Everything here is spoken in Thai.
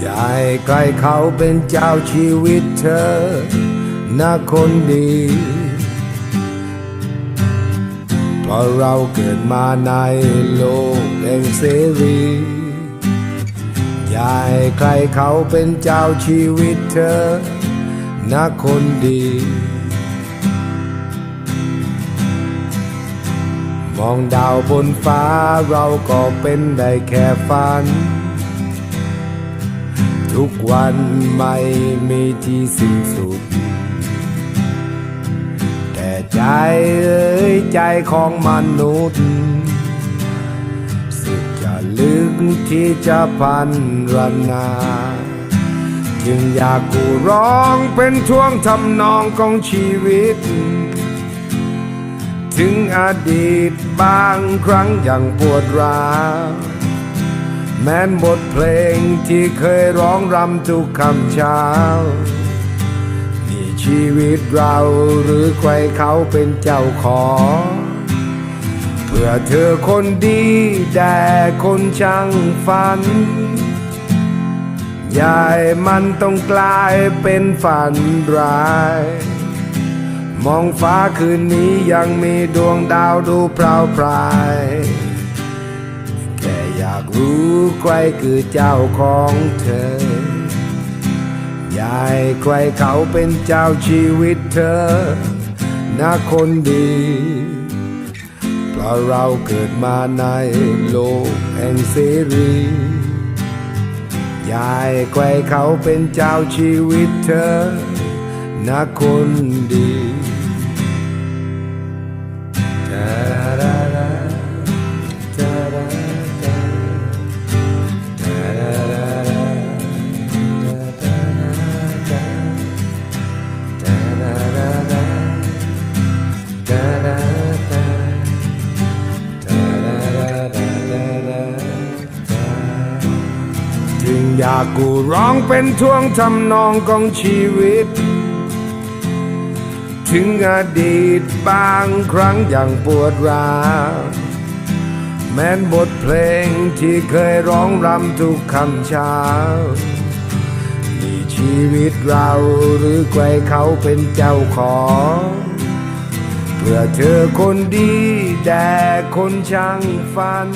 อย่าให้ใครเขาเป็นเจ้าชีวิตเธอนะคนดีเพราะเราเกิดมาในโลกแห่งเสรีอย่าให้ใครเขาเป็นเจ้าชีวิตเธอนะคนดีมองดาวบนฟ้าเราก็เป็นได้แค่ฝัน ทุกวันไม่มีที่สิ้นสุด แต่ใจเอ้ยใจของมนุษย์สุดจะลึกที่จะพันรนา จึงอยากกูร้องเป็นช่วงทำนองของชีวิต ถึงอดีตบางครั้งย่างปวดร้าว แม้นบทเพลงที่เคยร้องรำทุกคำเช้า นี่ชีวิตเราหรือใครเขาเป็นเจ้าของ เพื่อเธอคนดีแด่คนช่างฝัน ยายมันต้องกลายเป็นฝันร้าย มองฟ้าคืนนี้ยังมีดวงดาวดูเปล่าปลาย อยากรู้ใครคือเจ้าของเธอยายใครเขาเป็นเจ้าชีวิตเธอนะคนดี เพราะเราเกิดมาในโลกแห่งเสรียายใครเขาเป็นเจ้าชีวิตเธอนะคนดีากกูร้องเป็นท่วงทำนองของชีวิต ถึงอดีตบางครั้งอย่างปวดร้าวแม้นบทเพลงที่เคยร้องรำทุกคำเช้านี่ชีวิตเราหรือใครเขาเป็นเจ้าของ เพื่อเธอคนดีแด่คนช่างฝัน